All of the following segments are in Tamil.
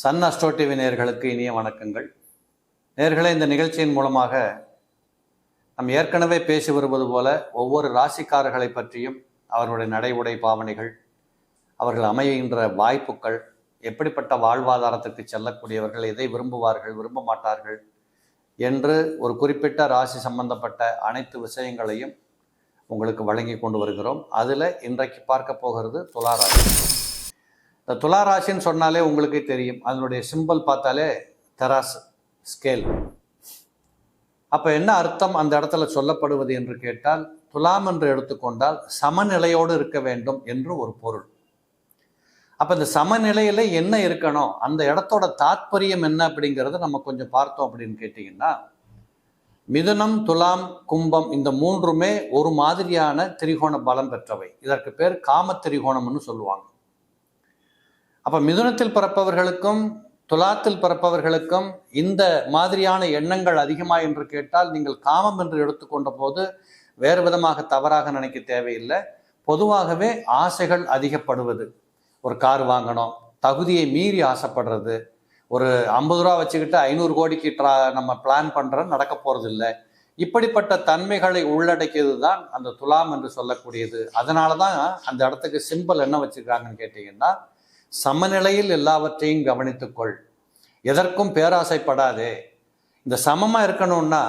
சன் அஸ்ட்ரோ டிவி நேர்களுக்கு இனிய வணக்கங்கள். நேர்களை இந்த நிகழ்ச்சியின் மூலமாக நாம் ஏற்கனவே பேசி வருவது போல ஒவ்வொரு ராசிக்காரர்களை பற்றியும் அவர்களுடைய நடை உடை பாவனைகள் அவர்கள் அமைகின்ற வாய்ப்புகள் எப்படிப்பட்ட வாழ்வாதாரத்துக்கு செல்லக்கூடியவர்கள் எதை விரும்புவார்கள் விரும்ப மாட்டார்கள் என்று ஒரு குறிப்பிட்ட ராசி சம்பந்தப்பட்ட அனைத்து விஷயங்களையும் உங்களுக்கு வழங்கி கொண்டு வருகிறோம். அதில் இன்றைக்கு பார்க்க போகிறது துளாராசி இந்த துலா ராசின்னு சொன்னாலே உங்களுக்கே தெரியும். அதனுடைய சிம்பல் பார்த்தாலே தெராசு ஸ்கேல் அப்போ என்ன அர்த்தம் அந்த இடத்துல சொல்லப்படுவது என்று கேட்டால் துலாம் என்று எடுத்துக்கொண்டால் சமநிலையோடு இருக்க வேண்டும் என்று ஒரு பொருள். அப்போ இந்த சமநிலையில் என்ன இருக்கணும் அந்த இடத்தோட தாத்பரியம் என்ன அப்படிங்கிறத நம்ம கொஞ்சம் பார்த்தோம் அப்படின்னு கேட்டிங்கன்னா மிதுனம் துலாம் கும்பம் இந்த மூன்றுமே ஒரு மாதிரியான திரிகோண பலம் பெற்றவை. இதற்கு பேர் காம திரிகோணம்னு சொல்லுவாங்க. அப்ப மிதுனத்தில் பிறப்பவர்களுக்கும் துலாத்தில் பிறப்பவர்களுக்கும் இந்த மாதிரியான எண்ணங்கள் அதிகமா என்று கேட்டால் நீங்கள் காமம் என்று எடுத்துக்கொண்ட போது வேறு விதமாக தவறாக நினைக்க தேவையில்லை. பொதுவாகவே ஆசைகள் அதிகப்படுவது. ஒரு கார் வாங்கணும் தகுதியை மீறி ஆசைப்படுறது. ஒரு ஐம்பது ரூபா வச்சுக்கிட்டு ஐநூறு கோடிக்கு ட்ரா நம்ம பிளான் பண்ணுறது நடக்க போகிறது இல்லை இப்படிப்பட்ட தன்மைகளை உள்ளடக்கியது தான் அந்த துலாம் என்று சொல்லக்கூடியது. அதனால தான் அந்த இடத்துக்கு சிம்பிள் என்ன வச்சுருக்காங்கன்னு கேட்டிங்கன்னா சமநிலையில் எல்லாவற்றையும் கவனித்துக்கொள். எதற்கும் பேராசைப்படாதே. இந்த சமமாக இருக்கணும்னா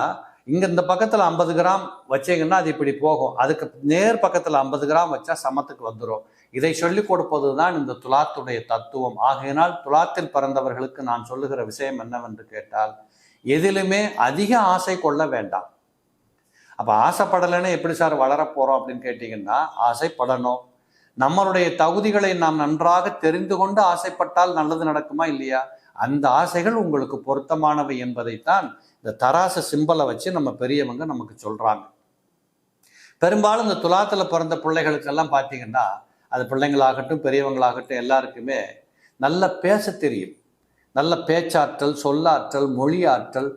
இங்கே இந்த பக்கத்தில் ஐம்பது கிராம் வச்சிங்கன்னா அது இப்படி போகும். அதுக்கு நேர் பக்கத்தில் ஐம்பது கிராம் வச்சா சமத்துக்கு வந்துடும் இதை சொல்லிக் கொடுப்பது தான் இந்த துலாத்துடைய தத்துவம். ஆகையினால் துலாத்தில் பிறந்தவர்களுக்கு நான் சொல்லுகிற விஷயம் என்னவென்று கேட்டால் எதிலுமே அதிக ஆசை கொள்ள வேண்டாம். அப்போ ஆசைப்படலைன்னு எப்படி சார் வளரப் போகிறோம் அப்படின்னு கேட்டிங்கன்னா ஆசைப்படணும். நம்மளுடைய தகுதிகளை நாம் நன்றாக தெரிந்து கொண்டு ஆசைப்பட்டால் நல்லது நடக்குமா இல்லையா? அந்த ஆசைகள் உங்களுக்கு பொருத்தமானவை என்பதைத்தான் இந்த தராச சிம்பலை வச்சு நம்ம பெரியவங்க நமக்கு சொல்றாங்க. பெரும்பாலும் இந்த துலாத்துல பிறந்த பிள்ளைகளுக்கெல்லாம் பார்த்தீங்கன்னா அது பிள்ளைங்களாகட்டும் பெரியவங்களாகட்டும் எல்லாருக்குமே நல்ல பேச தெரியும். நல்ல பேச்சாற்றல் சொல்லாற்றல் மொழியாற்றல்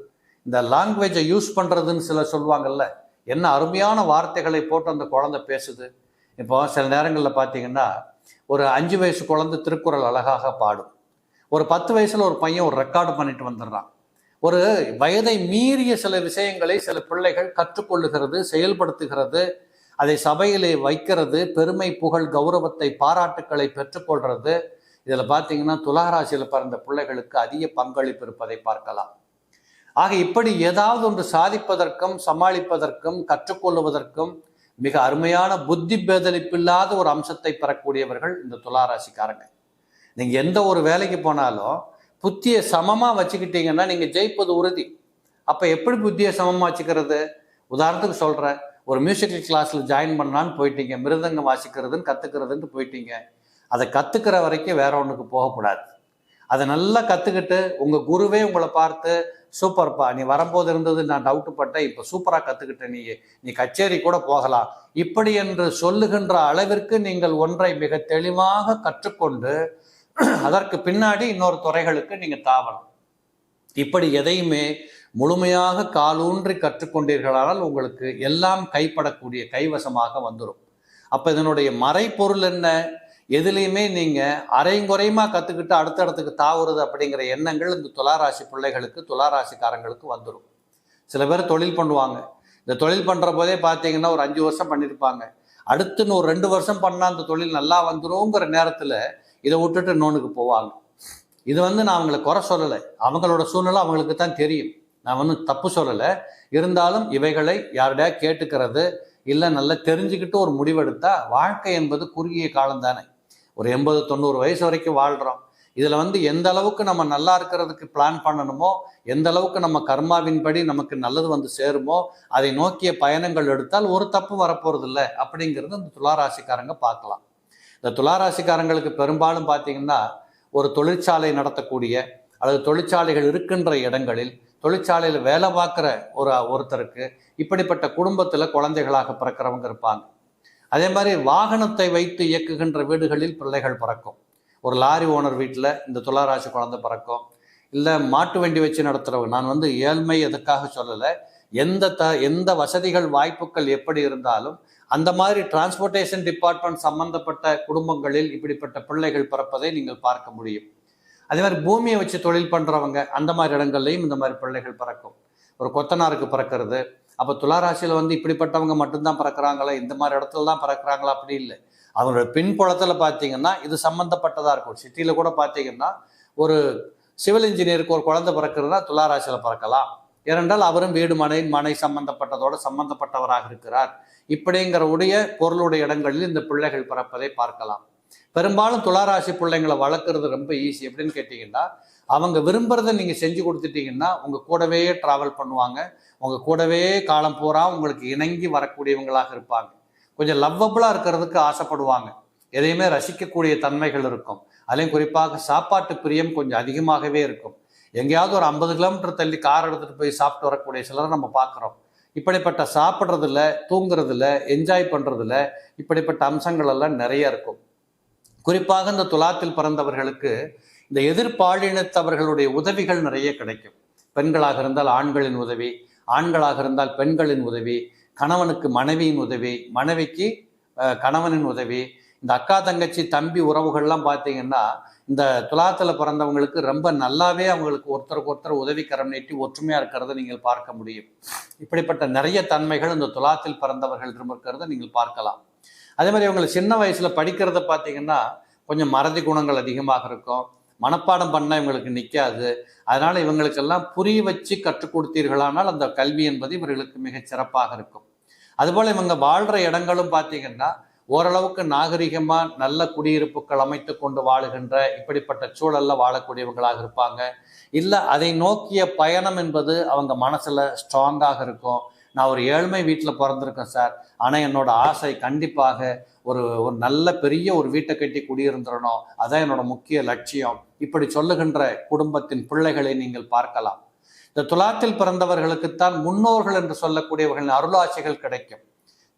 இந்த லாங்குவேஜை யூஸ் பண்ணுறதுன்னு சில சொல்லுவாங்கல்ல என்ன அருமையான வார்த்தைகளை போட்டு அந்த குழந்தை பேசுது. இப்போ சில நேரங்களில் பார்த்தீங்கன்னா ஒரு அஞ்சு வயசு குழந்தை திருக்குறள் அழகாக பாடும். ஒரு பத்து வயசில் ஒரு பையன் ஒரு ரெக்கார்டு பண்ணிட்டு வந்துடுறான். ஒரு வயதை மீறிய சில விஷயங்களை சில பிள்ளைகள் கற்றுக்கொள்ளுகிறது செயல்படுத்துகிறது அதை சபையிலே வைக்கிறது பெருமை புகழ் கௌரவத்தை பாராட்டுக்களை பெற்றுக்கொள்றது இதில் பார்த்தீங்கன்னா துளாராசியில் பிறந்த பிள்ளைகளுக்கு அதிக பங்களிப்பு இருப்பதை பார்க்கலாம். ஆக இப்படி ஏதாவது ஒன்று சாதிப்பதற்கும் சமாளிப்பதற்கும் கற்றுக்கொள்வதற்கும் மிக அருமையான புத்தி பேதலிப்பில்லாத ஒரு அம்சத்தை பெறக்கூடியவர்கள் இந்த துளாராசிக்காரங்க. நீங்கள் எந்த ஒரு வேலைக்கு போனாலும் புத்தியை சமமாக வச்சுக்கிட்டீங்கன்னா நீங்கள் ஜெயிப்பது உறுதி. அப்போ எப்படி புத்தியை சமமாக வச்சுக்கிறது? உதாரணத்துக்கு சொல்கிறேன் ஒரு மியூசிக்கல் கிளாஸில் ஜாயின் பண்ணலான்னு போயிட்டீங்க. மிருதங்கம் வாசிக்கிறதுன்னு கற்றுக்கிறதுன்னு போயிட்டீங்க. அதை கற்றுக்கிற வரைக்கும் வேற ஒன்றுக்கு போகக்கூடாது. அதை நல்லா கற்றுக்கிட்டு உங்கள் குருவே உங்களை பார்த்து சூப்பர்ப்பா நீ வரும்போது இருந்தது நான் டவுட்டு பட்டேன் இப்போ சூப்பராக கற்றுக்கிட்டேன் நீ நீ கச்சேரி கூட போகலாம். இப்படி என்று சொல்லுகின்ற அளவிற்கு நீங்கள் ஒன்றை மிக தெளிவாக கற்றுக்கொண்டு அதற்கு பின்னாடி இன்னொரு துறைகளுக்கு நீங்கள் தாவணும். இப்படி எதையுமே முழுமையாக காலூன்றி கற்றுக்கொண்டீர்களானால் உங்களுக்கு எல்லாம் கைப்படக்கூடிய கைவசமாக வந்துடும் அப்போ இதனுடைய மறைப்பொருள் என்ன? எதுலேயுமே நீங்கள் அரைங்குறையுமா கற்றுக்கிட்டு அடுத்த இடத்துக்கு தாவுறது அப்படிங்கிற எண்ணங்கள் இந்த துளாராசி பிள்ளைகளுக்கு துளாராசிக்காரங்களுக்கு வந்துடும் சில பேர் தொழில் பண்ணுவாங்க. இந்த தொழில் பண்ணுற போதே பார்த்தீங்கன்னா ஒரு அஞ்சு வருஷம் பண்ணியிருப்பாங்க அடுத்துன்னு ஒரு ரெண்டு வருஷம் பண்ணால் அந்த தொழில் நல்லா வந்துருங்கிற நேரத்தில் இதை விட்டுட்டு இன்னொன்றுக்கு போவாங்க. இது வந்து நான் அவங்களை குறை சொல்லலை. அவங்களோட சூழ்நிலை அவங்களுக்கு தான் தெரியும். நான் ஒன்றும் தப்பு சொல்லலை. இருந்தாலும் இவைகளை யாருடைய கேட்டுக்கிறது இல்லை நல்லா தெரிஞ்சுக்கிட்டு ஒரு முடிவெடுத்தா வாழ்க்கை என்பது குறுகிய காலம் தானே. ஒரு எண்பது தொண்ணூறு வயசு வரைக்கும் வாழ்கிறோம் இதில் வந்து எந்த அளவுக்கு நம்ம நல்லா இருக்கிறதுக்கு பிளான் பண்ணணுமோ எந்த அளவுக்கு நம்ம கர்மாவின்படி நமக்கு நல்லது வந்து சேருமோ அதை நோக்கிய பயணங்கள் எடுத்தால் ஒரு தப்பு வரப்போகிறது இல்லை அப்படிங்கிறது இந்த துளாராசிக்காரங்க பார்க்கலாம். இந்த துளாராசிக்காரங்களுக்கு பெரும்பாலும் பார்த்தீங்கன்னா ஒரு தொழிற்சாலை நடத்தக்கூடிய அல்லது தொழிற்சாலைகள் இருக்கின்ற இடங்களில் தொழிற்சாலையில் வேலை பார்க்குற ஒரு ஒருத்தருக்கு இப்படிப்பட்ட குடும்பத்தில் குழந்தைகளாக பிறக்கிறவங்க இருப்பாங்க. அதே மாதிரி வாகனத்தை வைத்து இயக்குகின்ற வீடுகளில் பிள்ளைகள் பிறக்கும். ஒரு லாரி ஓனர் வீட்டில் இந்த துளாராசி குழந்தை பிறக்கும். இல்லை மாட்டு வண்டி வச்சு நடத்துகிறவங்க நான் வந்து ஏழ்மை எதுக்காக சொல்லலை. எந்த த எந்த வசதிகள் வாய்ப்புகள் எப்படி இருந்தாலும் அந்த மாதிரி டிரான்ஸ்போர்ட்டேஷன் டிபார்ட்மெண்ட் சம்பந்தப்பட்ட குடும்பங்களில் இப்படிப்பட்ட பிள்ளைகள் பிறப்பதை நீங்கள் பார்க்க முடியும். அதே மாதிரி பூமியை வச்சு தொழில் பண்ணுறவங்க அந்த மாதிரி இடங்கள்லையும் இந்த மாதிரி பிள்ளைகள் பிறக்கும். ஒரு கொத்தனாருக்கு பிறக்கிறது அப்போ துளாராசியில் வந்து இப்படிப்பட்டவங்க மட்டும்தான் பிறக்கிறாங்களா? இந்த மாதிரி இடத்துல தான் பிறக்கிறாங்களா? அப்படி இல்லை. அவங்களோட பின்புலத்தில் பார்த்தீங்கன்னா இது சம்மந்தப்பட்டதாக இருக்கும். சிட்டியில் கூட பார்த்தீங்கன்னா ஒரு சிவில் இன்ஜினியருக்கு ஒரு குழந்தை பிறக்கிறதுனா துளாராசியில் பிறக்கலாம். ஏனென்றால் அவரும் வீடு மனை மனை சம்பந்தப்பட்டதோடு சம்பந்தப்பட்டவராக இருக்கிறார். இப்படிங்கிற உடைய பொருளுடைய இடங்களில் இந்த பிள்ளைகள் பிறப்பதை பார்க்கலாம். பெரும்பாலும் துளாராசி பிள்ளைங்களை வளர்க்குறது ரொம்ப ஈஸி எப்படின்னு கேட்டிங்கன்னா அவங்க விரும்புகிறத நீங்கள் செஞ்சு கொடுத்துட்டீங்கன்னா உங்கள் கூடவே ட்ராவல் பண்ணுவாங்க. உங்கள் கூடவே காலம் பூரா உங்களுக்கு இணங்கி வரக்கூடியவங்களாக இருப்பாங்க. கொஞ்சம் லவ்வபுளாக இருக்கிறதுக்கு ஆசைப்படுவாங்க. எதையுமே ரசிக்கக்கூடிய தன்மைகள் இருக்கும். அதுலேயும் குறிப்பாக சாப்பாட்டு பிரியம் கொஞ்சம் அதிகமாகவே இருக்கும். எங்கேயாவது ஒரு ஐம்பது கிலோமீட்டர் தள்ளி கார் எடுத்துகிட்டு போய் சாப்பிட்டு வரக்கூடிய சிலரை நம்ம பார்க்குறோம். இப்படிப்பட்ட சாப்பிட்றதுல தூங்குறதுல என்ஜாய் பண்ணுறதுல இப்படிப்பட்ட அம்சங்கள் எல்லாம் நிறைய இருக்கும். குறிப்பாக இந்த துலாத்தில் பிறந்தவர்களுக்கு இந்த எதிர்பாலினத்தவர்களுடைய உதவிகள் நிறைய கிடைக்கும். பெண்களாக இருந்தால் ஆண்களின் உதவி ஆண்களாக இருந்தால் பெண்களின் உதவி கணவனுக்கு மனைவியின் உதவி மனைவிக்கு கணவனின் உதவி. இந்த அக்கா தங்கச்சி தம்பி உறவுகள்லாம் பார்த்தீங்கன்னா இந்த துலாத்தில் பிறந்தவங்களுக்கு ரொம்ப நல்லாவே அவங்களுக்கு ஒருத்தருக்கு ஒருத்தர் உதவிக்கரம் நீட்டி ஒற்றுமையாக இருக்கிறத நீங்கள் பார்க்க முடியும். இப்படிப்பட்ட நிறைய தன்மைகள் இந்த துலாத்தில் பிறந்தவர்கள் இருக்கிறத நீங்கள் பார்க்கலாம். அதே மாதிரி அவங்களை சின்ன வயசில் படிக்கிறத பார்த்தீங்கன்னா கொஞ்சம் மறதி குணங்கள் அதிகமாக இருக்கும். மனப்பாடம் பண்ண இவங்களுக்கு நிற்காது அதனால் இவங்களுக்கெல்லாம் புரிய வச்சு கற்றுக் கொடுத்தீர்களானால் அந்த கல்வி என்பது இவர்களுக்கு மிக சிறப்பாக இருக்கும். அதுபோல் இவங்க வாழ்கிற இடங்களும் பார்த்தீங்கன்னா ஓரளவுக்கு நாகரிகமாக நல்ல குடியிருப்புகள் அமைத்து கொண்டு வாழுகின்ற இப்படிப்பட்ட சூழலில் வாழக்கூடியவங்களாக இருப்பாங்க. இல்லை அதை நோக்கிய பயணம் என்பது அவங்க மனசில் ஸ்ட்ராங்காக இருக்கும். நான் ஒரு ஏழ்மை வீட்டில் பிறந்திருக்கேன் சார். ஆனால் என்னோட ஆசை கண்டிப்பாக ஒரு ஒரு நல்ல பெரிய ஒரு வீட்டை கட்டி குடியிருந்துடணும் அதான் என்னோட முக்கிய லட்சியம். இப்படி சொல்லுகின்ற குடும்பத்தின் பிள்ளைகளை நீங்கள் பார்க்கலாம். இந்த துலாத்தில் பிறந்தவர்களுக்குத்தான் முன்னோர்கள் என்று சொல்லக்கூடியவர்களின் அருளாட்சிகள் கிடைக்கும்.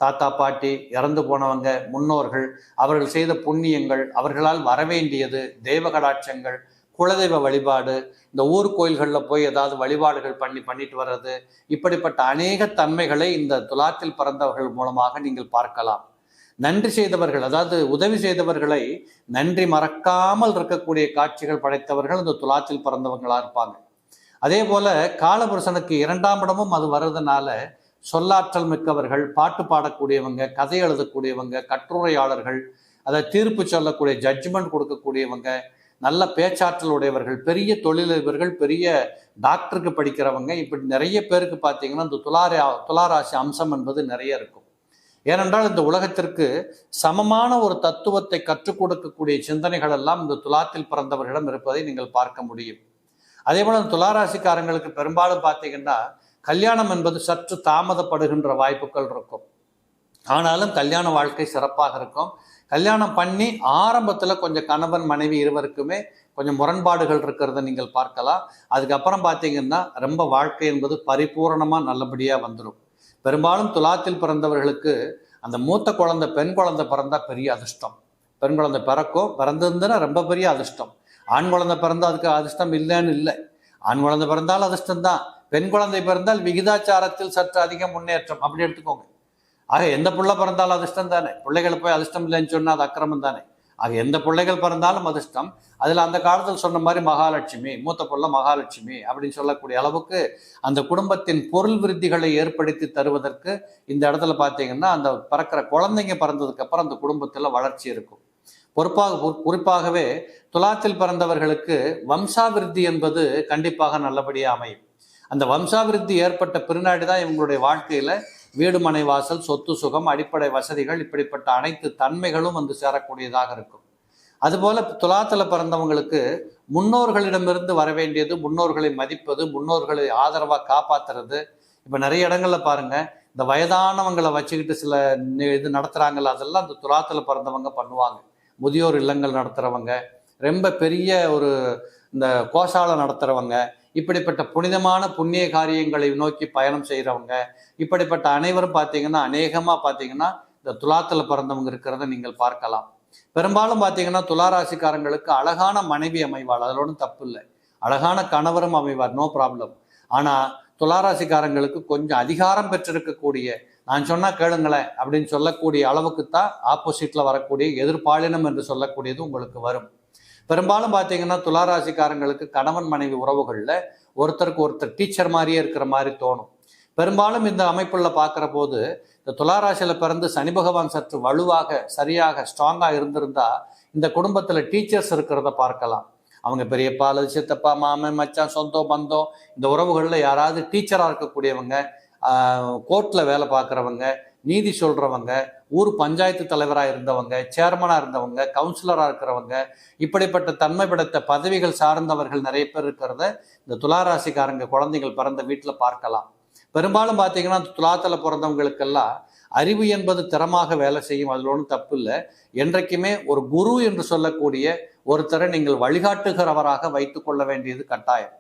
தாத்தா பாட்டி இறந்து போனவங்க முன்னோர்கள் அவர்கள் செய்த புண்ணியங்கள் அவர்களால் வரவேண்டியது தேவகடாட்சங்கள் குலதெய்வ வழிபாடு இந்த ஊர் கோயில்களில் போய் ஏதாவது வழிபாடுகள் பண்ணி பண்ணிட்டு வர்றது இப்படிப்பட்ட அநேக தன்மைகளை இந்த துலாத்தில் பிறந்தவர்கள் மூலமாக நீங்கள் பார்க்கலாம். நன்றி செய்தவர்கள் அதாவது உதவி செய்தவர்களை நன்றி மறக்காமல் இருக்கக்கூடிய காட்சிகள் படைத்தவர்கள் இந்த துலாத்தில் பிறந்தவங்களாக இருப்பாங்க. அதே போல காலபுருஷனுக்கு இரண்டாம் இடமும் அது வர்றதுனால சொல்லாற்றல் மிக்கவர்கள் பாட்டு பாடக்கூடியவங்க கதை எழுதக்கூடியவங்க கட்டுரையாளர்கள் அதை தீர்ப்பு சொல்லக்கூடிய ஜட்ஜ்மெண்ட் கொடுக்கக்கூடியவங்க நல்ல பேச்சாற்றல் உடையவர்கள் பெரிய தொழிலதிபர்கள் பெரிய டாக்டருக்கு படிக்கிறவங்க இப்படி நிறைய பேருக்கு பார்த்தீங்கன்னா இந்த துளாரா துளாராசி அம்சம் என்பது நிறைய இருக்கும். ஏனென்றால் இந்த உலகத்திற்கு சமமான ஒரு தத்துவத்தை கற்றுக் கொடுக்கக்கூடிய சிந்தனைகள் எல்லாம் இந்த துலாத்தில் பிறந்தவர்களிடம் இருப்பதை நீங்கள் பார்க்க முடியும். அதே போல துளாராசிக்காரங்களுக்கு பெரும்பாலும் பார்த்தீங்கன்னா கல்யாணம் என்பது சற்று தாமதப்படுகின்ற வாய்ப்புகள் இருக்கும். ஆனாலும் கல்யாண வாழ்க்கை சிறப்பாக இருக்கும். கல்யாணம் பண்ணி ஆரம்பத்தில் கொஞ்சம் கணவன் மனைவி இருவருக்குமே கொஞ்சம் முரண்பாடுகள் இருக்கிறத நீங்கள் பார்க்கலாம். அதுக்கப்புறம் பார்த்தீங்கன்னா ரொம்ப வாழ்க்கை என்பது பரிபூரணமாக நல்லபடியாக வந்துடும் பெரும்பாலும் துலாத்தில் பிறந்தவர்களுக்கு அந்த மூத்த குழந்தை பெண் குழந்தை பிறந்தா பெரிய அதிர்ஷ்டம். பெண் குழந்தை பிறக்கும் பிறந்திருந்துன்னா ரொம்ப பெரிய அதிர்ஷ்டம். ஆண் குழந்தை பிறந்தா அதுக்கு அதிர்ஷ்டம் இல்லைன்னு இல்லை. ஆண் குழந்தை பிறந்தால் அதிர்ஷ்டம் தான் பெண் குழந்தை பிறந்தால் விகிதாச்சாரத்தில் சற்று அதிக முன்னேற்றம். அப்படி எடுத்துக்கோங்க. ஆக எந்த பிள்ளை பிறந்தாலும் அதிர்ஷ்டம் தானே பிள்ளைகளை போய் அதிர்ஷ்டம் இல்லைன்னு சொன்னால் அது அக்கிரமம் தானே ஆக எந்த பிள்ளைகள் பிறந்தாலும் அதிர்ஷ்டம். அதில் அந்த காலத்தில் சொன்ன மாதிரி மகாலட்சுமி மூத்த பிள்ளை மகாலட்சுமி அப்படின்னு சொல்லக்கூடிய அளவுக்கு அந்த குடும்பத்தின் பொருள் விருத்திகளை ஏற்படுத்தி தருவதற்கு இந்த இடத்துல பார்த்தீங்கன்னா அந்த பிறக்கிற குழந்தைங்க பிறந்ததுக்கப்புறம் அந்த குடும்பத்தில் வளர்ச்சி இருக்கும். பொறுப்பாக குறிப்பாகவே துலாத்தில் பிறந்தவர்களுக்கு வம்சாவிருத்தி என்பது கண்டிப்பாக நல்லபடியாக அமையும். அந்த வம்சாவிருத்தி ஏற்பட்ட பின்னாடி தான் இவங்களுடைய வாழ்க்கையில வீடு மனை வாசல் சொத்து சுகம் அடிப்படை வசதிகள் இப்படிப்பட்ட அனைத்து தன்மைகளும் வந்து சேரக்கூடியதாக இருக்கும். அதுபோல துலாத்தில் பிறந்தவங்களுக்கு முன்னோர்களிடமிருந்து வர வேண்டியது முன்னோர்களை மதிப்பது முன்னோர்களை ஆதரவாக காப்பாற்றுறது இப்போ நிறைய இடங்களில் பாருங்க இந்த வயதானவங்களை வச்சுக்கிட்டு சில இது நடத்துகிறாங்கள அதெல்லாம் இந்த துலாத்தில் பிறந்தவங்க பண்ணுவாங்க. முதியோர் இல்லங்கள் நடத்துகிறவங்க ரொம்ப பெரிய ஒரு இந்த கோஷாலை நடத்துகிறவங்க இப்படிப்பட்ட புனிதமான புண்ணிய காரியங்களை நோக்கி பயணம் செய்கிறவங்க இப்படிப்பட்ட அனைவரும் பார்த்தீங்கன்னா அநேகமாக பார்த்தீங்கன்னா இந்த துலாத்தில் பிறந்தவங்க இருக்கிறத நீங்கள் பார்க்கலாம். பெரும்பாலும் பார்த்தீங்கன்னா துளாராசிக்காரங்களுக்கு அழகான மனைவி அமைவாள் அதில் ஒன்றும் தப்பு இல்லை. அழகான கணவரும் அமைவார் நோ ப்ராப்ளம் ஆனால் துளாராசிக்காரங்களுக்கு கொஞ்சம் அதிகாரம் பெற்றிருக்கக்கூடிய நான் சொன்னால் கேளுங்களேன் அப்படின்னு சொல்லக்கூடிய அளவுக்கு தான் ஆப்போசிட்டில் வரக்கூடிய எதிர்பாலினம் என்று சொல்லக்கூடியது உங்களுக்கு வரும். பெரும்பாலும் பார்த்தீங்கன்னா துளாராசிக்காரங்களுக்கு கணவன் மனைவி உறவுகளில் ஒருத்தருக்கு ஒருத்தர் டீச்சர் மாதிரியே இருக்கிற மாதிரி தோணும். பெரும்பாலும் இந்த அமைப்புல பார்க்குற போது இந்த துளாராசியில் பிறந்து சனி பகவான் சற்று வலுவாக சரியாக ஸ்ட்ராங்காக இருந்திருந்தா இந்த குடும்பத்தில் டீச்சர்ஸ் இருக்கிறத பார்க்கலாம். அவங்க பெரியப்பா அல்லது சித்தப்பா மாமன் மச்சான் சொந்தம் பந்தம் இந்த உறவுகளில் யாராவது டீச்சராக இருக்கக்கூடியவங்க கோர்ட்டில் வேலை பார்க்குறவங்க நீதி சொல்கிறவங்க ஊர் பஞ்சாயத்து தலைவராக இருந்தவங்க சேர்மனாக இருந்தவங்க கவுன்சிலராக இருக்கிறவங்க இப்படிப்பட்ட தன்மை படைத்த பதவிகள் சார்ந்தவர்கள் நிறைய பேர் இருக்கிறத இந்த துளாராசிக்காரங்க குழந்தைகள் பிறந்த வீட்டில் பார்க்கலாம். பெரும்பாலும் பார்த்தீங்கன்னா துலாத்தில் பிறந்தவங்களுக்கெல்லாம் அறிவு என்பது திறமாக வேலை செய்யும். அதில் ஒன்றும் தப்பு இல்லை. என்றைக்குமே ஒரு குரு என்று சொல்லக்கூடிய ஒருத்தரை நீங்கள் வழிகாட்டுகிறவராக வைத்துக்கொள்ள வேண்டியது கட்டாயம்.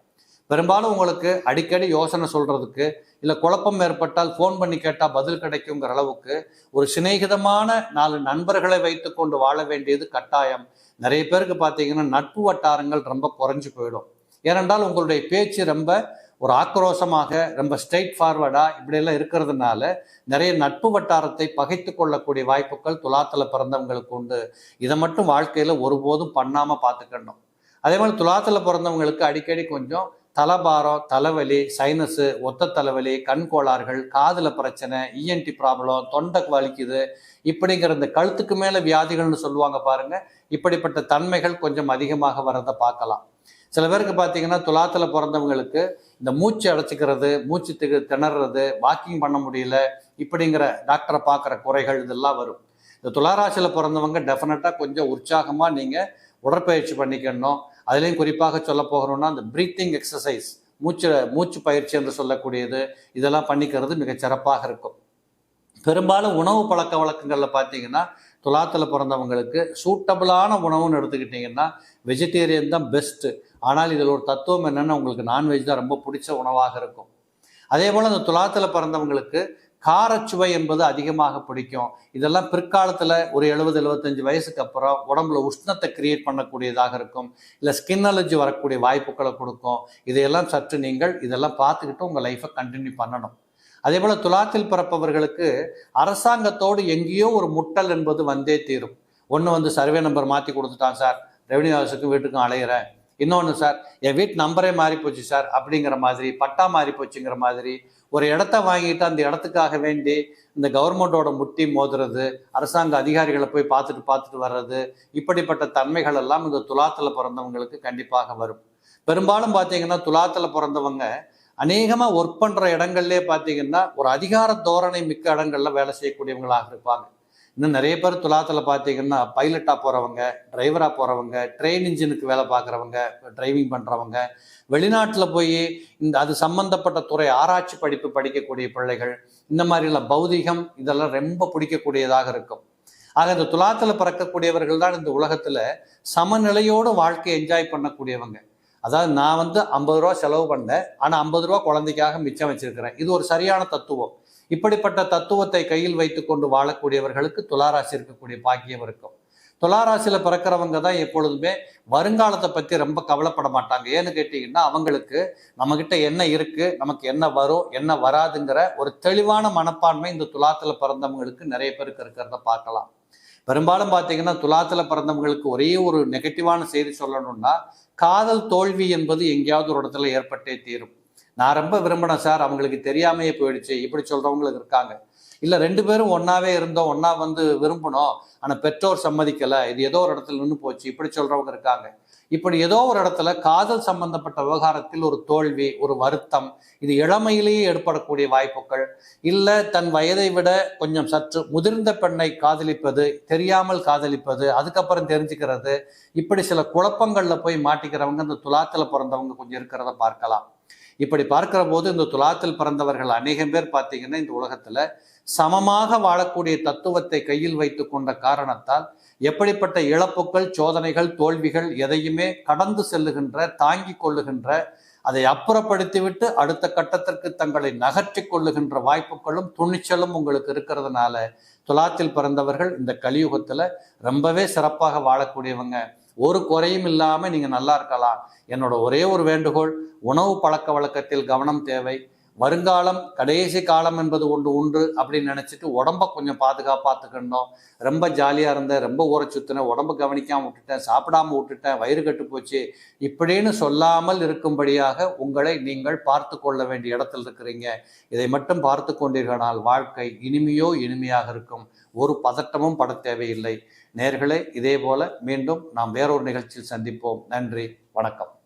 பெரும்பாலும் உங்களுக்கு அடிக்கடி யோசனை சொல்றதுக்கு இல்லை குழப்பம் ஏற்பட்டால் ஃபோன் பண்ணி கேட்டால் பதில் கிடைக்குங்கிற அளவுக்கு ஒரு சிநேகிதமான நாலு நண்பர்களை வைத்துக்கொண்டு வாழ வேண்டியது கட்டாயம். நிறைய பேருக்கு பார்த்தீங்கன்னா நட்பு வட்டாரங்கள் ரொம்ப குறைஞ்சி போயிடும். ஏனென்றால் உங்களுடைய பேச்சு ரொம்ப ஒரு ஆக்ரோஷமாக ரொம்ப ஸ்ட்ரெயிட் ஃபார்வர்டாக இப்படியெல்லாம் இருக்கிறதுனால நிறைய நட்பு வட்டாரத்தை பகைத்து கொள்ளக்கூடிய வாய்ப்புகள் துலாத்தில் பிறந்தவங்களுக்கு உண்டு. இதை மட்டும் வாழ்க்கையில் ஒருபோதும் பண்ணாமல் பார்த்துக்கணும். அதே மாதிரி துலாத்தில் பிறந்தவங்களுக்கு அடிக்கடி கொஞ்சம் தலபாரம் தலைவலி சைனஸு ஒத்த தலைவலி கண் கோளாறுகள் காதில் பிரச்சனை இஎன்டி ப்ராப்ளம் தொண்டை வலிக்குது. இப்படிங்கிற இந்த கழுத்துக்கு மேலே வியாதிகள்னு சொல்லுவாங்க பாருங்க. இப்படிப்பட்ட தன்மைகள் கொஞ்சம் அதிகமாக வரதை பார்க்கலாம். சில பேருக்கு பார்த்தீங்கன்னா துலாத்தில் பிறந்தவங்களுக்கு இந்த மூச்சு அடைச்சிக்கிறது மூச்சு திகு திணறது வாக்கிங் பண்ண முடியல இப்படிங்கிற டாக்டரை பார்க்குற குறைகள் இதெல்லாம் வரும். இந்த துளாராசியில் பிறந்தவங்க டெஃபினட்டாக கொஞ்சம் உற்சாகமாக நீங்கள் உடற்பயிற்சி பண்ணிக்கணும். அதுலேயும் குறிப்பாக சொல்ல போகிறோம்னா அந்த ப்ரீத்திங் எக்ஸசைஸ் மூச்சு மூச்சு பயிற்சி என்று சொல்லக்கூடியது இதெல்லாம் பண்ணிக்கிறது மிகச் சிறப்பாக இருக்கும். பெரும்பாலும் உணவு பழக்க வழக்கங்களில் பார்த்தீங்கன்னா துலாத்தில் பிறந்தவங்களுக்கு சூட்டபிளான உணவுன்னு எடுத்துக்கிட்டிங்கன்னா வெஜிடேரியன் தான் பெஸ்ட்டு ஆனால் இதில் ஒரு தத்துவம் என்னென்னா உங்களுக்கு நான்வெஜ் தான் ரொம்ப பிடிச்ச உணவாக இருக்கும். அதே போல் அந்த துலாத்தில் பிறந்தவங்களுக்கு காரச்சுவை என்பது அதிகமாக பிடிக்கும். இதெல்லாம் பிற்காலத்தில் ஒரு எழுபது எழுபத்தஞ்சு வயசுக்கு அப்புறம் உடம்புல உஷ்ணத்தை கிரியேட் பண்ணக்கூடியதாக இருக்கும். இல்லை ஸ்கின் அலர்ஜி வரக்கூடிய வாய்ப்புகளை கொடுக்கும். இதையெல்லாம் சற்று நீங்கள் இதெல்லாம் பார்த்துக்கிட்டு உங்கள் லைஃப்பை கண்டினியூ பண்ணணும். அதே போல் துலாத்தில் பிறப்பவர்களுக்கு அரசாங்கத்தோடு எங்கேயோ ஒரு முட்டல் என்பது வந்தே தீரும். ஒன்று வந்து சர்வே நம்பர் மாற்றி கொடுத்துட்டான் சார் ரெவன்யூ ஹவுஸுக்கும் வீட்டுக்கும் அலையிறேன் இன்னொன்று சார் என் வீட்டு நம்பரே மாறி போச்சு சார் அப்படிங்கிற மாதிரி பட்டா மாறி போச்சுங்கிற மாதிரி ஒரு இடத்த வாங்கிட்டு அந்த இடத்துக்காக வேண்டி இந்த கவர்மெண்டோட முட்டி மோதுறது அரசாங்க அதிகாரிகளை போய் பார்த்துட்டு பார்த்துட்டு வர்றது இப்படிப்பட்ட தன்மைகள் எல்லாம் இந்த துலாத்தில் பிறந்தவங்களுக்கு கண்டிப்பாக வரும். பெரும்பாலும் பார்த்தீங்கன்னா துலாத்தில் பிறந்தவங்க அநேகமாக ஒர்க் பண்ணுற இடங்கள்லேயே பார்த்தீங்கன்னா ஒரு அதிகார தோரணை மிக்க இடங்கள்ல வேலை செய்யக்கூடியவங்களாக இருப்பாங்க. இன்னும் நிறைய பேர் துலாத்தில் பார்த்தீங்கன்னா பைலட்டாக போகிறவங்க டிரைவராக போகிறவங்க ட்ரெயின் இன்ஜினுக்கு வேலை பார்க்குறவங்க டிரைவிங் பண்ணுறவங்க வெளிநாட்டில் போய் இந்த அது சம்பந்தப்பட்ட துறை ஆராய்ச்சி படிப்பு படிக்கக்கூடிய பிள்ளைகள் இந்த மாதிரிலாம் பௌதிகம் இதெல்லாம் ரொம்ப பிடிக்கக்கூடியதாக இருக்கும். ஆக இந்த துலாத்தில் பிறக்கக்கூடியவர்கள் தான் இந்த உலகத்தில் சமநிலையோடு வாழ்க்கையை என்ஜாய் பண்ணக்கூடியவங்க. அதாவது நான் வந்து ஐம்பது ரூபா செலவு பண்ணேன் ஆனால் ஐம்பது ரூபா குழந்தைக்காக மிச்சம் வச்சிருக்கிறேன். இது ஒரு சரியான தத்துவம். இப்படிப்பட்ட தத்துவத்தை கையில் வைத்துக்கொண்டு வாழக்கூடியவர்களுக்கு துளாராசி இருக்கக்கூடிய பாக்கியம் இருக்கும். துளாராசியில் பிறக்கிறவங்க தான் எப்பொழுதுமே வருங்காலத்தை பற்றி ரொம்ப கவலைப்பட மாட்டாங்க. ஏன்னு கேட்டிங்கன்னா அவங்களுக்கு நம்மக்கிட்ட என்ன இருக்குது நமக்கு என்ன வரும் என்ன வராதுங்கிற ஒரு தெளிவான மனப்பான்மை இந்த துலாத்தில் பிறந்தவங்களுக்கு நிறைய பேருக்கு இருக்கிறத பார்க்கலாம். பெரும்பாலும் பார்த்தீங்கன்னா துலாத்தில் பிறந்தவங்களுக்கு ஒரே ஒரு நெகட்டிவான செய்தி சொல்லணும்னா காதல் தோல்வி என்பது எங்கேயாவது ஒரு இடத்துல ஏற்பட்டே தீரும். நான் ரொம்ப விரும்பினேன் சார். அவங்களுக்கு தெரியாமையே போயிடுச்சு. இப்படி சொல்றவங்களுக்கு இருக்காங்க. இல்லை ரெண்டு பேரும் ஒன்னாவே இருந்தோம். ஒன்னா வந்து விரும்பணும் ஆனால் பெற்றோர் சம்மதிக்கலை. இது ஏதோ ஒரு இடத்துல நின்று போச்சு. இப்படி சொல்றவங்க இருக்காங்க. இப்படி ஏதோ ஒரு இடத்துல காதல் சம்பந்தப்பட்ட விவகாரத்தில் ஒரு தோல்வி ஒரு வருத்தம் இது இளமையிலேயே ஏற்படக்கூடிய வாய்ப்புகள். இல்லை தன் வயதை விட கொஞ்சம் சற்று முதிர்ந்த பெண்ணை காதலிப்பது தெரியாமல் காதலிப்பது அதுக்கப்புறம் தெரிஞ்சுக்கிறது இப்படி சில குழப்பங்கள்ல போய் மாட்டிக்கிறவங்க இந்த துலாத்தில் பிறந்தவங்க கொஞ்சம் இருக்கிறத பார்க்கலாம். இப்படி பார்க்கிற போது இந்த துலாத்தில் பிறந்தவர்கள் அநேகம் பேர் பார்த்தீங்கன்னா இந்த உலகத்துல சமமாக வாழக்கூடிய தத்துவத்தை கையில் வைத்து கொண்ட காரணத்தால் எப்படிப்பட்ட இழப்புகள் சோதனைகள் தோல்விகள் எதையுமே கடந்து செல்லுகின்ற தாங்கி கொள்ளுகின்ற அதை அப்புறப்படுத்திவிட்டு அடுத்த கட்டத்திற்கு தங்களை நகர்த்தி கொள்ளுகின்ற வாய்ப்புகளும் துணிச்சலும் உங்களுக்கு இருக்கிறதுனால துலாத்தில் பிறந்தவர்கள் இந்த கலியுகத்துல ரொம்பவே சிறப்பாக வாழக்கூடியவங்க. ஒரு குறையும் இல்லாமல் நீங்கள் நல்லா இருக்கலாம். என்னோட ஒரே ஒரு வேண்டுகோள் உணவு பழக்க வழக்கத்தில் கவனம் தேவை. வருங்காலம் கடைசி காலம் என்பது ஒன்று உண்டு அப்படின்னு நினச்சிட்டு உடம்ப கொஞ்சம் பாதுகாப்பாத்துக்கணும். ரொம்ப ஜாலியாக இருந்தேன் ரொம்ப ஊற சுற்றினேன் உடம்பு கவனிக்காமல் விட்டுட்டேன் சாப்பிடாம விட்டுட்டேன் வயிறு கட்டு போச்சு. இப்படின்னு சொல்லாமல் இருக்கும்படியாக உங்களை நீங்கள் பார்த்து கொள்ள வேண்டிய இடத்துல இருக்கிறீங்க. இதை மட்டும் பார்த்து கொண்டீர்களானால் வாழ்க்கை இனிமையோ இனிமையாக இருக்கும். ஒரு பதட்டமும் பட தேவையில்லை. நேர்களே இதே போல மீண்டும் நாம் வேறொரு நிகழ்ச்சியில் சந்திப்போம். நன்றி வணக்கம்.